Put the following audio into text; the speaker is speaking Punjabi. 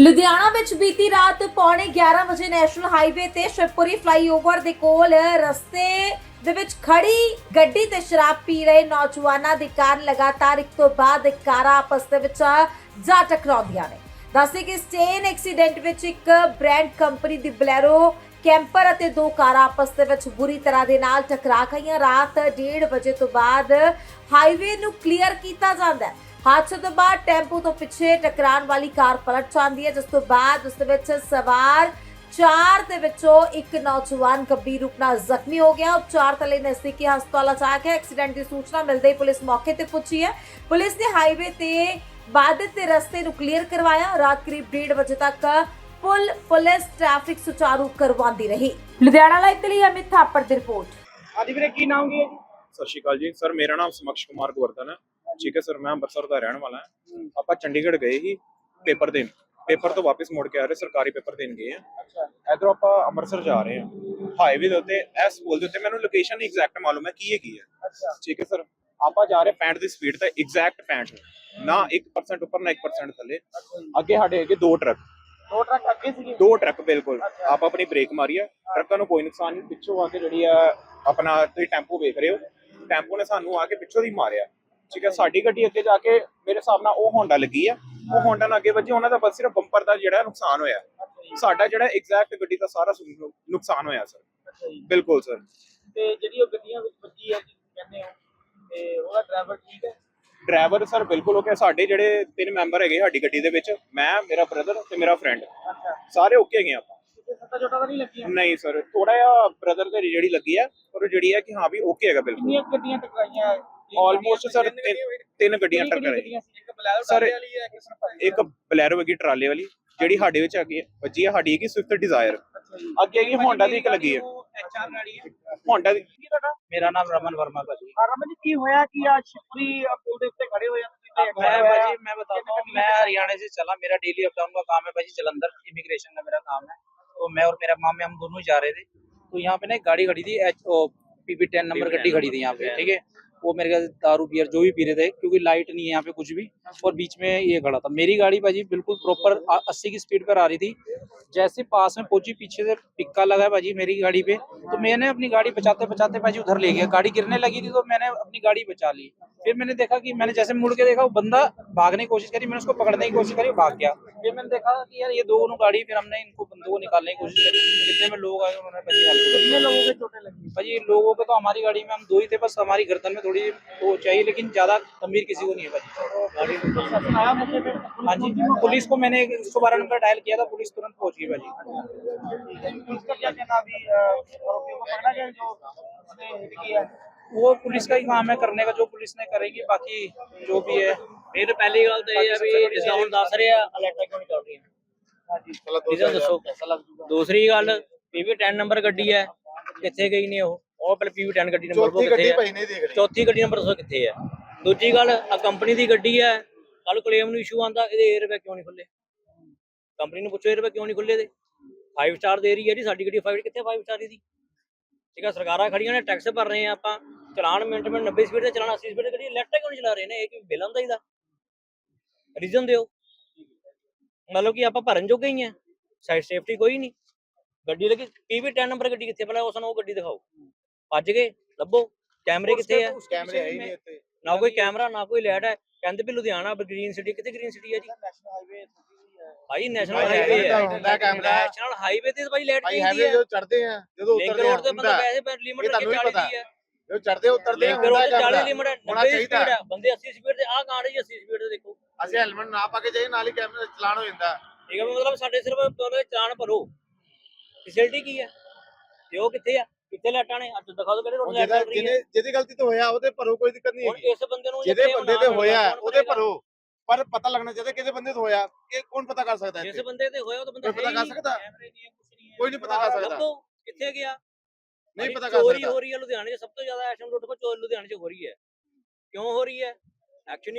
ਲੁਧਿਆਣਾ ਵਿੱਚ ਬੀਤੀ ਰਾਤ ਪੌਣੇ 11 ਵਜੇ ਨੈਸ਼ਨਲ ਹਾਈਵੇ ਤੇ ਸ਼ਿਵਪੁਰੀ ਫਲਾਈਓਵਰ ਦੇ ਕੋਲ ਰਸਤੇ ਦੇ ਵਿੱਚ ਖੜੀ ਗੱਡੀ ਤੇ ਸ਼ਰਾਬ ਪੀ ਰਹੇ ਨੌਜਵਾਨਾਂ ਦੀ ਕਾਰ ਲਗਾਤਾਰ ਇੱਕ ਤੋਂ ਬਾਅਦ ਇੱਕ ਕਾਰਾਂ ਆਪਸ ਦੇ ਵਿੱਚ ਜਾ ਟਕਰਾਉਂਦੀਆਂ ਨੇ। ਦੱਸਦੇ ਕਿ ਸਟੇਨ ਐਕਸੀਡੈਂਟ ਵਿੱਚ ਇੱਕ ਬ੍ਰਾਂਡ ਕੰਪਨੀ ਦੀ ਬਲੈਰੋ ਕੈਂਪਰ ਅਤੇ ਦੋ ਕਾਰਾਂ ਆਪਸ ਦੇ ਵਿੱਚ ਬੁਰੀ ਤਰ੍ਹਾਂ ਦੇ ਨਾਲ ਟਕਰਾ ਗਈਆਂ। ਰਾਤ 1:30 ਵਜੇ ਤੋਂ ਬਾਅਦ ਹਾਈਵੇ ਨੂੰ ਕਲੀਅਰ ਕੀਤਾ ਜਾਂਦਾ ਹੈ। ਹਾਦਸੇ ਤੋਂ ਬਾਅਦ ਟੈਂਪੂ ਤੋਂ ਪਿੱਛੇ ਟਕਰਾਉਣ ਵਾਲੀ ਕਾਰ ਪਲਟ ਜਾਂਦੀ ਹੈ ਜਿਸ ਤੋਂ ਬਾਅਦ ਉਸ ਦੇ ਵਿੱਚ ਸਵਾਰ ਚਾਰ ਦੇ ਵਿੱਚੋਂ ਇੱਕ ਨੌਜਵਾਨ ਗੰਭੀਰ ਰੂਪ ਨਾਲ ਜ਼ਖਮੀ ਹੋ ਗਿਆ ਉਪਚਾਰ ਤਲੇ ਨਜ਼ਦੀਕੀ ਹਸਪਤਾਲ ਚ ਆ ਕੇ ਐਕਸੀਡੈਂਟ ਦੀ ਸੂਚਨਾ ਮਿਲਦੇ ਹੀ ਪੁਲਿਸ ਮੌਕੇ ਤੇ ਪਹੁੰਚੀ ਹੈ ਪੁਲਿਸ ਨੇ ਹਾਈਵੇ ਤੇ ਬਾधित ਦੇ ਰਸਤੇ ਨੂੰ ਕਲੀਅਰ ਕਰਵਾਇਆ ਰਾਤ ਕਰੀਬ 1:30 ਵਜੇ ਤੱਕ ਪੁਲ ਪੁਲਿਸ ਟ੍ਰੈਫਿਕ ਸੁਚਾਰੂ ਕਰਵਾਉਂਦੀ ਰਹੀ ਲੁਧਿਆਣਾ ਲਾਈਵ ਦੇ ਲਈ ਅਮਿਤ ਥਾਪੜ ਦੀ ਰਿਪੋਰਟ ਹਾਂਜੀ ਵੀਰੇ ਕੀ ਨਾਮ ਕੀ ਹੈ ਜੀ ਸਤਿ ਸ਼੍ਰੀ ਅਕਾਲ ਜੀ ਸਰ ਮੇਰਾ ਨਾਮ ਸਮਕਸ਼ ਕੁਮਾਰ ਗਵਰਧਨ ਹੈ ਠੀਕ ਹੈ ਸਰ ਮੈਂ ਅੰਮ੍ਰਿਤਸਰ ਦਾ ਰਹਿਣ ਵਾਲਾ ਹਾਂ। ਆਪਾਂ ਚੰਡੀਗੜ੍ਹ ਗਏ ਸੀ ਪੇਪਰ ਦੇਣ। ਪੇਪਰ ਤੋਂ ਵਾਪਸ ਮੁੜ ਕੇ ਆ ਰਹੇ ਸਰਕਾਰੀ ਪੇਪਰ ਦੇਣ ਗਏ ਆ ਅੱਛਾ। ਇਧਰੋਂ ਆਪਾਂ ਅੰਮ੍ਰਿਤਸਰ ਜਾ ਰਹੇ ਹਾਂ। ਹਾਈਵੇ ਦੇ ਉੱਤੇ ਇਸ ਪੁਲ ਦੇ ਉੱਤੇ ਮੈਨੂੰ ਲੋਕੇਸ਼ਨ ਐਗਜ਼ੈਕਟ ਮਾਲੂਮ ਹੈ ਕੀ ਹੈ ਅੱਛਾ। ਠੀਕ ਹੈ ਸਰ ਆਪਾਂ ਜਾ ਰਹੇ 65 ਦੀ ਸਪੀਡ ਤੇ ਐਗਜ਼ੈਕਟ 65 ਨਾ 1% ਉੱਪਰ ਨਾ 1% ਥੱਲੇ। ਅੱਗੇ ਸਾਡੇ ਹੈਗੇ ਦੋ ਟਰੱਕ ਦੋ ਟਰੱਕ ਅੱਗੇ ਸੀਗੇ? ਦੋ ਟਰੱਕ ਬਿਲਕੁਲ। ਆਪਾਂ ਆਪਣੀ ਬ੍ਰੇਕ ਮਾਰੀ ਆ। ਟਰੱਕਾਂ ਨੂੰ ਕੋਈ ਨੁਕਸਾਨ ਨਹੀਂ। ਪਿੱਛੋਂ ਆ ਕੇ ਜਿਹੜੀ ਆ ਆਪਣਾ ਤੁਸੀਂ ਟੈਂਪੂ ਵੇਖ ਰਹੇ ਹੋ। ਟੈਂਪੂ ਨੇ ਸਾਨੂੰ ਆ ਕੇ ਪਿੱਛੋਂ ਦੀ ਮਾਰਿਆ। ਠੀਕ ਹੈ ਸਾਡੀ ਗੱਡੀ ਅੱਗੇ ਜਾ ਕੇ ਮੇਰੇ ਹਿਸਾਬ ਨਾਲ ਉਹ ਹੋਂਡਾ ਲੱਗੀ ਆ। ਉਹ ਹੋਂਡਾ ਨਾਲ ਅੱਗੇ ਵੱਜੀ ਉਹਨਾਂ ਦਾ ਬਸ ਸਿਰਫ ਬੰਪਰ ਦਾ ਜਿਹੜਾ ਨੁਕਸਾਨ ਹੋਇਆ। ਸਾਡਾ ਜਿਹੜਾ ਐਗਜ਼ੈਕਟ ਗੱਡੀ ਦਾ ਸਾਰਾ ਨੁਕਸਾਨ ਹੋਇਆ ਸਰ ਬਿਲਕੁਲ ਸਰ ਤੇ ਜਿਹੜੀ ਉਹ ਗੱਡੀਆਂ ਵਿੱਚ ਵੱਜੀ ਜੀ ਕਹਿੰਦੇ ਹੋ? ਤੇ ਉਹਦਾ ਡਰਾਈਵਰ ਠੀਕ ਹੈ ਡਰਾਈਵਰ ਸਰ ਬਿਲਕੁਲ ਓਕੇ ਸਾਡੇ ਜਿਹੜੇ ਤਿੰਨ ਮੈਂਬਰ ਹੈਗੇ ਸਾਡੀ ਗੱਡੀ ਦੇ ਵਿੱਚ ਮੈਂ ਮੇਰਾ ਬ੍ਰਦਰ ਤੇ ਮੇਰਾ ਫਰੈਂਡ ਸਾਰੇ ਓਕੇ ਹੈਗੇ ਆਪਾਂ। ਨਹੀਂ ਸਰ ਥੋੜਾ ਜਿਹਾ ਬ੍ਰਦਰ ਤੇ ਜਿਹੜੀ ਲੱਗੀ ਆ ਪਰ ਉਹ ਜਿਹੜੀ ਹੈ ਕਿ ਹਾਂ ਵੀ ਓਕੇ ਹੈਗਾ ਬਿਲਕੁਲ। ਕਿੰਨੀਆਂ ਗੱਡੀਆਂ ਟਕਰਾਈਆਂ? ਆਲਮੋਸਟ ਸਰ ਤਿੰਨ ਗੱਡੀਆਂ ਟੱਕਰ ਆਈ ਇੱਕ ਬਲੈਰੋ Sir, ਵਾਲੀ ਹੈ ਇੱਕ ਸਰਪੰਚ ਇੱਕ ਬਲੈਰੋ ਹੈਗੀ ਟਰਾਲੇ ਵਾਲੀ ਜਿਹੜੀ ਸਾਡੇ ਵਿੱਚ ਹੈਗੀ ਹੈ ਵੱਜੀ ਹੈ ਸਾਡੀ ਹੈਗੀ ਸਵਿਫਟ ਡਿਜ਼ਾਇਰ ਅੱਛਾ ਜੀ ਅੱਗੇ ਹੈਗੀ ਹੋਂਡਾ ਦੀ ਇੱਕ ਲੱਗੀ ਹੈ ਐਚਆਰ ਗਾੜੀ ਹੈ ਹੋਂਡਾ ਦੀ ਕੀ ਤੁਹਾਡਾ ਮੇਰਾ ਨਾਮ ਰਮਨ ਵਰਮਾ ਭਾਜੀ ਰਮਨ ਜੀ ਕੀ ਹੋਇਆ ਕਿ ਆ ਸ਼ਿਵਪੁਰੀ ਪੁਲ ਦੇ ਉੱਤੇ ਖੜੇ ਹੋਏ ਆ ਤੁਸੀਂ ਤੇ मैं accident होया। भाजी मैं बताता हूँ मैं हरियाणा से चला मेरा डेली अप डाउन का काम है भाजी जलंधर इमिग्रेशन का मेरा काम है तो मैं और मेरा मामे हम दोनों ही जा रहे थे तो यहाँ पे ना एक गाड़ी खड़ी थी एच पीपी टेन नंबर गाड़ी खड़ी थी यहाँ पे ठीक है वो मेरे का दारू बियर जो भी पी रहे थे क्योंकि लाइट नहीं है यहाँ पे कुछ भी और बीच में ये खड़ा था मेरी गाड़ी भाजी बिल्कुल प्रॉपर अस्सी की स्पीड पर आ रही थी जैसे पास में पहुँची पीछे से पिक्का लगा है भाजी मेरी गाड़ी पे तो मैंने अपनी गाड़ी बचाते बचाते भाजी उधर ले गया। गाड़ी गिरने लगी थी तो मैंने अपनी गाड़ी बचा ली। फिर मैंने देखा कि मैंने जैसे मुड़ के देखा वो बंदा भागने की कोशिश करी मैंने उसको पकड़ने की कोशिश करी भाग गया। फिर मैंने देखा कि यार ये दोनों गाड़ी फिर हमने इनको बंदों को निकालने की कोशिश करी। जितने में लोग आए उन्होंने भाजी हेल्प कितने लोगों के चोटें लगी? भाजी लोगों को तो हमारी गाड़ी में हम दो ही थे बस हमारी गर्दन में थोड़ी वो चाहिए लेकिन ज़्यादा गंभीर किसी को नहीं है भाजी पे? हाँ जी पुलिस को मैंने एक सौ बारह नंबर डायल किया था पुलिस तुरंत पहुँच। वो पुलिस का ही काम है करने का जो पुलिस ने करेगी बाकी जो भी है ਫਿਰ ਪਹਿਲੀ ਗੱਲ ਤਾਂ ਇਹ ਆ ਵੀ ਜਿਸ ਹੁਣ ਦੱਸ ਰਿਹਾ ਅਲੈਟਾ ਕਿਉਂ ਨਹੀਂ ਚੱਲ ਰਹੀਆਂ? हाँ जी ਰੀਜ਼ਨ ਦੱਸੋ। ਦੂਸਰੀ ਗੱਲ ਪੀਵੀ 10 ਨੰਬਰ ਗੱਡੀ ਹੈ। ਕਿੱਥੇ ਗਈ ਨੇ ਉਹ? ਉਹ ਪਹਿਲੇ ਪੀਵੀ 10 ਗੱਡੀ ਨੰਬਰ ਚੌਥੀ ਗੱਡੀ ਭਾਈ ਚੌਥੀ ਗੱਡੀ ਨੰਬਰ ਦੱਸੋ ਕਿੱਥੇ ਹੈ? ਦੂਜੀ ਗੱਲ ਆ ਕੰਪਨੀ ਦੀ ਗੱਡੀ ਹੈ। ਕੱਲ ਕਲੇਮ ਨੂੰ ਇਸ਼ੂ ਆਂਦਾ ਇਹਦੇ 에ਅਰ ਕਿਉਂ ਨਹੀਂ ਖੁੱਲੇ ਕੰਪਨੀ ਨੂੰ ਪੁੱਛੋ ਇਹ ਰੁਪਏ ਕਿਉਂ ਨਹੀਂ ਖੁੱਲੇ ਦੇ 5 ਸਟਾਰ ਦੇ ਰਹੀ ਹੈ ਜੀ ਸਾਡੀ ਗੱਡੀ 5 ਕਿੱਥੇ 5 ਸਟਾਰ ਦੀ ਠੀਕ ਹੈ ਸਰਕਾਰਾਂ ਖੜੀਆਂ ਨੇ ਟੈਕਸ ਭਰ ਰਹੇ ਆ ਆਪਾਂ। ਚਲਾਨ ਮਿੰਟ 90 ਸਪੀਡ ਤੇ ਚਲਾਣਾ 80 ਸਪੀਡ ਤੇ ਗੱਡੀ ਇਲੈਕਟ੍ਰਿਕ ਕਿਉਂ ਚਲਾ ਰਹੇ ਨੇ? ਇਹ ਕਿ ਬਿੱਲ ਆਉਂਦਾ ਇਹਦਾ? ਰੀਜ਼ਨ ਦਿਓ। ਮਤਲਬ ਕਿ ਆਪਾਂ ਭਰਨ ਜੋਗੇ ਹੀ ਆ ਸਾਈਡ ਸੇਫਟੀ ਕੋਈ ਨਹੀਂ। ਗੱਡੀ ਲੱਗੀ ਪੀਵੀ 10 ਨੰਬਰ ਗੱਡੀ ਕਿੱਥੇ ਪਹਿਲਾਂ ਉਸ ਨੂੰ ਉਹ ਗੱਡੀ ਦਿਖਾਓ। ਭੱਜ ਗਏ ਲੱਭੋ। ਕੈਮਰੇ ਕਿੱਥੇ ਆ? ਕੈਮਰੇ ਹੈ ਨਹੀਂ ਇੱਥੇ। ਨਾ ਕੋਈ ਕੈਮਰਾ ਨਾ ਕੋਈ ਲੈਟ ਹੈ। ਕਹਿੰਦੇ ਵੀ ਲੁਧਿਆਣਾ ਗ੍ਰੀਨ ਸਿਟੀ ਕਿੱਥੇ ਗ੍ਰੀਨ ਸਿਟੀ ਹੈ ਜੀ? ਭਾਈ ਨੈਸ਼ਨਲ ਭਾਈ ਹਾਈਵੇ ਹੈ। ਹੁੰਦਾ ਕੈਮਰਾ। ਨੈਸ਼ਨਲ ਹਾਈਵੇ ਤੇ ਭਾਈ ਲਾਈਟ ਭਾਈ ਚਾਹੀਦੀ ਹੈਵੇ ਹੈ। ਜਦੋਂ ਚੜਦੇ ਆ ਜਦੋਂ ਲਿੰਕ ਉਤਰਦੇ ਆ ਰੋਡ ਤੇ ਬੰਦਾ ਹੁੰਦਾ। ਵੈਸੇ ਪਰ ਲਿਮਟ ਤੁਹਾਨੂੰ ਵੀ 40 ਪਤਾ। ਦੀ ਹੈ। ਜਦੋਂ ਚੜਦੇ ਉਤਰਦੇ ਆ ਲਿੰਕ ਰੋਡ ਹੁੰਦਾ ਤੇ 40 ਕੈਮਰਾ ਲਿਮਟ ਹੋਣਾ 90 ਦੀ ਚਾਹੀਦਾ। ਸਪੀਡ ਹੈ ਬੰਦੇ 80 ਸਪੀਡ ਤੇ ਆ ਕਾਰ ਜੀ 80 ਸਪੀਡ ਤੇ ਦੇਖੋ। ਅਸੀਂ ਹੈਲਮਟ ਨਾ ਪਾ ਕੇ ਜਾਈਏ ਨਾਲ ਹੀ ਕੈਮਰਾ ਚਲਾਨ ਹੋ ਜਾਂਦਾ। ਠੀਕ ਹੈ ਮਤਲਬ ਸਾਡੇ ਸਿਰਫ ਉਹਦੇ ਚਲਾਨ ਭਰੋ। ਫੈਸਿਲਿਟੀ ਕੀ ਹੈ? ਤੇ ਉਹ ਕਿੱਥੇ ਆ? ਕਿੱਥੇ ਲਾਟਾਂ ਨੇ? ਅੱਜ ਦਿਖਾ ਦਿਓ ਕਿਹੜੇ ਰੋਡ ਹੁਣ ਲਾਈਟ ਜਿਹਦਾ ਚੱਲ ਰਹੀ ਹੈ ਜਿਹਨੇ ਜਿਹਦੀ ਗਲਤੀ ਤੋਂ ਹੋਇਆ ਉਹਦੇ ਭਰੋ ਕੋਈ ਦਿੱਕਤ ਨਹੀਂ ਹੁਣ ਹੈਗੀ। ਇਸ ਬੰਦੇ ਨੂੰ ਜਿਹਦੇ ਬੰਦੇ ਨਾ ਤੇ ਮਿਲਦਾ, ਹੋਇਆ ਕੌਣ ਉਹਦੇ ਭਰੇਗਾ? ਭਰੋ। ਪਰ ਪਤਾ ਲੱਗਣਾ ਚਾਹੀਦਾ ਕਿਸੇ ਬੰਦੇ ਤੋਂ ਹੋਇਆ ਇਹ ਕੌਣ ਪਤਾ ਕਰ ਸਕਦਾ ਕਿਸੇ ਬੰਦੇ ਤੇ ਹੋਇਆ ਉਹ ਤਾਂ ਬੰਦਾ ਪਤਾ ਕਰ ਸਕਦਾ? ਕੋਈ ਨਹੀਂ ਪਤਾ ਕਰ ਸਕਦਾ। ਲੱਭੋ ਕਿੱਥੇ ਗਿਆ? ਨਹੀਂ ਪਤਾ ਕਰ ਚੋਰੀ ਹੋ ਰਹੀ ਹੈ ਲੁਧਿਆਣੇ 'ਚ ਸਭ ਤੋਂ ਜ਼ਿਆਦਾ ਐਸ਼ਮ ਰੋਡ ਕੋਲ ਚੋਰੀ ਲੁਧਿਆਣੇ 'ਚ ਹੋ ਰਹੀ ਹੈ। ਕਿਉਂ ਹੋ ਰਹੀ ਹੈ? ਐਕਸ਼ਨ